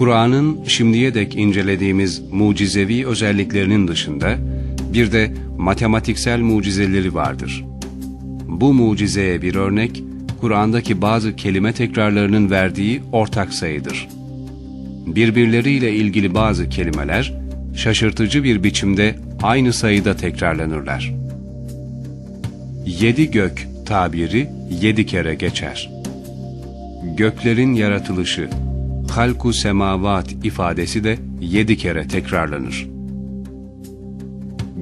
Kur'an'ın şimdiye dek incelediğimiz mucizevi özelliklerinin dışında bir de matematiksel mucizeleri vardır. Bu mucizeye bir örnek, Kur'an'daki bazı kelime tekrarlarının verdiği ortak sayıdır. Birbirleriyle ilgili bazı kelimeler, şaşırtıcı bir biçimde aynı sayıda tekrarlanırlar. Yedi gök tabiri yedi kere geçer. Göklerin yaratılışı, halku semavat ifadesi de yedi kere tekrarlanır.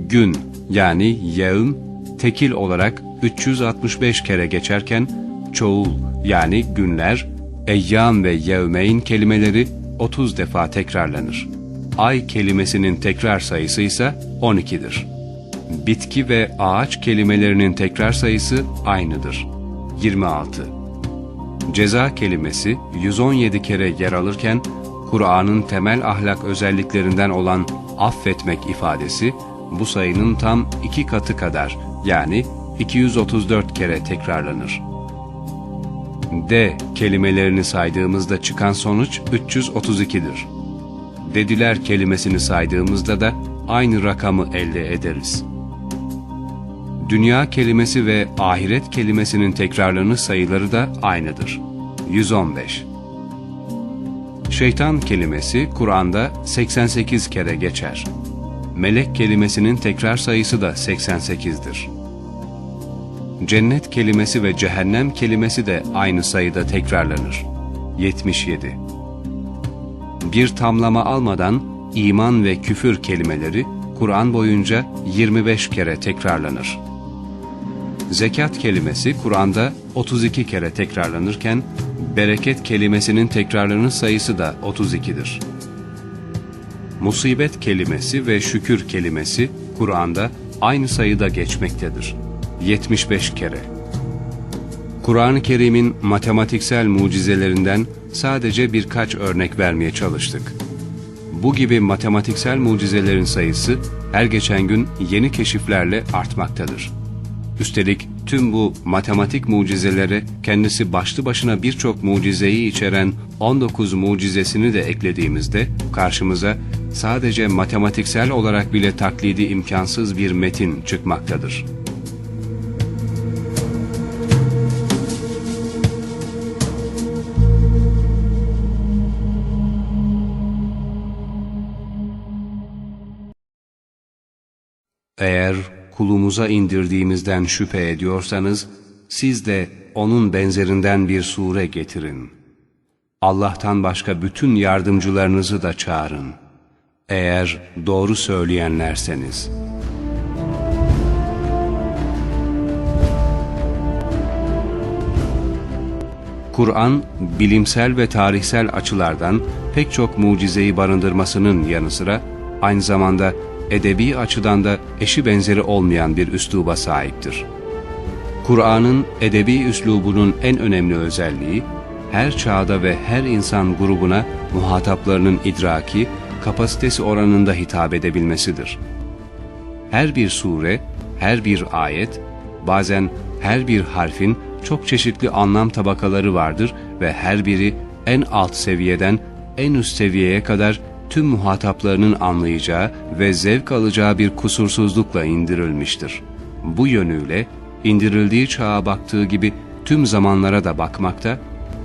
Gün yani yevm tekil olarak 365 kere geçerken çoğul yani günler, eyyam ve yevmeyn kelimeleri 30 defa tekrarlanır. Ay kelimesinin tekrar sayısı ise 12'dir. Bitki ve ağaç kelimelerinin tekrar sayısı aynıdır. 26. Ceza kelimesi 117 kere yer alırken Kur'an'ın temel ahlak özelliklerinden olan affetmek ifadesi bu sayının tam iki katı kadar yani 234 kere tekrarlanır. D kelimelerini saydığımızda çıkan sonuç 332'dir. Dediler kelimesini saydığımızda da aynı rakamı elde ederiz. Dünya kelimesi ve ahiret kelimesinin tekrarlanış sayıları da aynıdır. 115. Şeytan kelimesi Kur'an'da 88 kere geçer. Melek kelimesinin tekrar sayısı da 88'dir. Cennet kelimesi ve cehennem kelimesi de aynı sayıda tekrarlanır. 77. Bir tamlama almadan iman ve küfür kelimeleri Kur'an boyunca 25 kere tekrarlanır. Zekat kelimesi Kur'an'da 32 kere tekrarlanırken bereket kelimesinin tekrarlanış sayısı da 32'dir. Musibet kelimesi ve şükür kelimesi Kur'an'da aynı sayıda geçmektedir. 75 kere. Kur'an-ı Kerim'in matematiksel mucizelerinden sadece birkaç örnek vermeye çalıştık. Bu gibi matematiksel mucizelerin sayısı her geçen gün yeni keşiflerle artmaktadır. Üstelik tüm bu matematik mucizelere kendisi başlı başına birçok mucizeyi içeren 19 mucizesini de eklediğimizde karşımıza sadece matematiksel olarak bile taklidi imkansız bir metin çıkmaktadır. Eğer kulumuza indirdiğimizden şüphe ediyorsanız, siz de onun benzerinden bir sure getirin. Allah'tan başka bütün yardımcılarınızı da çağırın. Eğer doğru söyleyenlerseniz. Kur'an, bilimsel ve tarihsel açılardan pek çok mucizeyi barındırmasının yanı sıra, aynı zamanda edebi açıdan da eşi benzeri olmayan bir üsluba sahiptir. Kur'an'ın edebi üslubunun en önemli özelliği, her çağda ve her insan grubuna muhataplarının idraki, kapasitesi oranında hitap edebilmesidir. Her bir sure, her bir ayet, bazen her bir harfin çok çeşitli anlam tabakaları vardır ve her biri en alt seviyeden en üst seviyeye kadar tüm muhataplarının anlayacağı ve zevk alacağı bir kusursuzlukla indirilmiştir. Bu yönüyle indirildiği çağa baktığı gibi tüm zamanlara da bakmakta,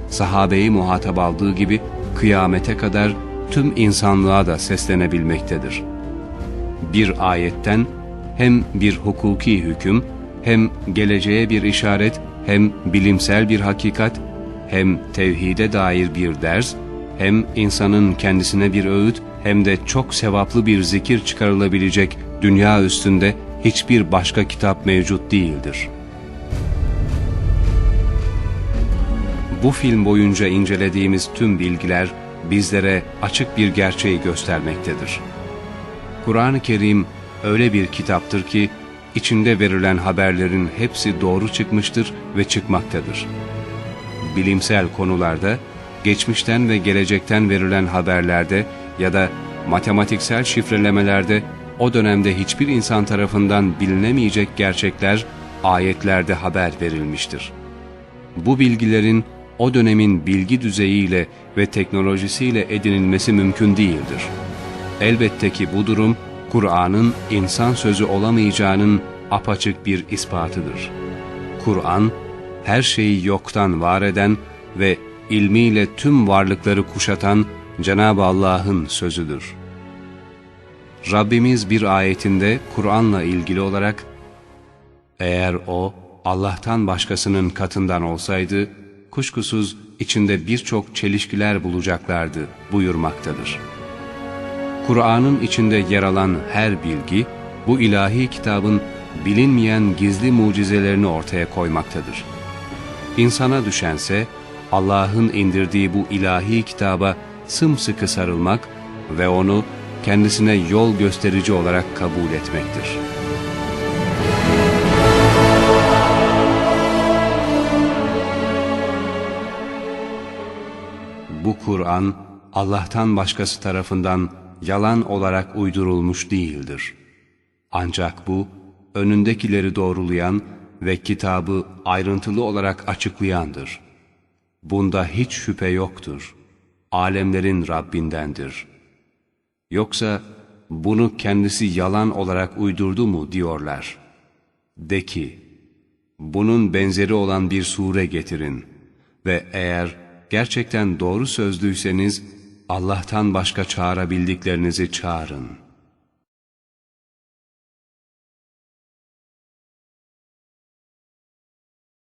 sahabeyi muhatap aldığı gibi kıyamete kadar tüm insanlığa da seslenebilmektedir. Bir ayetten hem bir hukuki hüküm, hem geleceğe bir işaret, hem bilimsel bir hakikat, hem tevhide dair bir ders, hem insanın kendisine bir öğüt hem de çok sevaplı bir zikir çıkarılabilecek dünya üstünde hiçbir başka kitap mevcut değildir. Bu film boyunca incelediğimiz tüm bilgiler bizlere açık bir gerçeği göstermektedir. Kur'an-ı Kerim öyle bir kitaptır ki içinde verilen haberlerin hepsi doğru çıkmıştır ve çıkmaktadır. Bilimsel konularda geçmişten ve gelecekten verilen haberlerde ya da matematiksel şifrelemelerde o dönemde hiçbir insan tarafından bilinemeyecek gerçekler ayetlerde haber verilmiştir. Bu bilgilerin o dönemin bilgi düzeyiyle ve teknolojisiyle edinilmesi mümkün değildir. Elbette ki bu durum, Kur'an'ın insan sözü olamayacağının apaçık bir ispatıdır. Kur'an, her şeyi yoktan var eden ve ilmiyle tüm varlıkları kuşatan Cenab-ı Allah'ın sözüdür. Rabbimiz bir ayetinde Kur'an'la ilgili olarak, eğer o Allah'tan başkasının katından olsaydı, kuşkusuz içinde birçok çelişkiler bulacaklardı buyurmaktadır. Kur'an'ın içinde yer alan her bilgi, bu ilahi kitabın bilinmeyen gizli mucizelerini ortaya koymaktadır. İnsana düşense, Allah'ın indirdiği bu ilahi kitaba sımsıkı sarılmak ve onu kendisine yol gösterici olarak kabul etmektir. Bu Kur'an, Allah'tan başkası tarafından yalan olarak uydurulmuş değildir. Ancak bu, önündekileri doğrulayan ve kitabı ayrıntılı olarak açıklayandır. Bunda hiç şüphe yoktur. Alemlerin Rabbindendir. Yoksa bunu kendisi yalan olarak uydurdu mu diyorlar. De ki, bunun benzeri olan bir sure getirin ve eğer gerçekten doğru sözlüyseniz Allah'tan başka çağırabildiklerinizi çağırın.''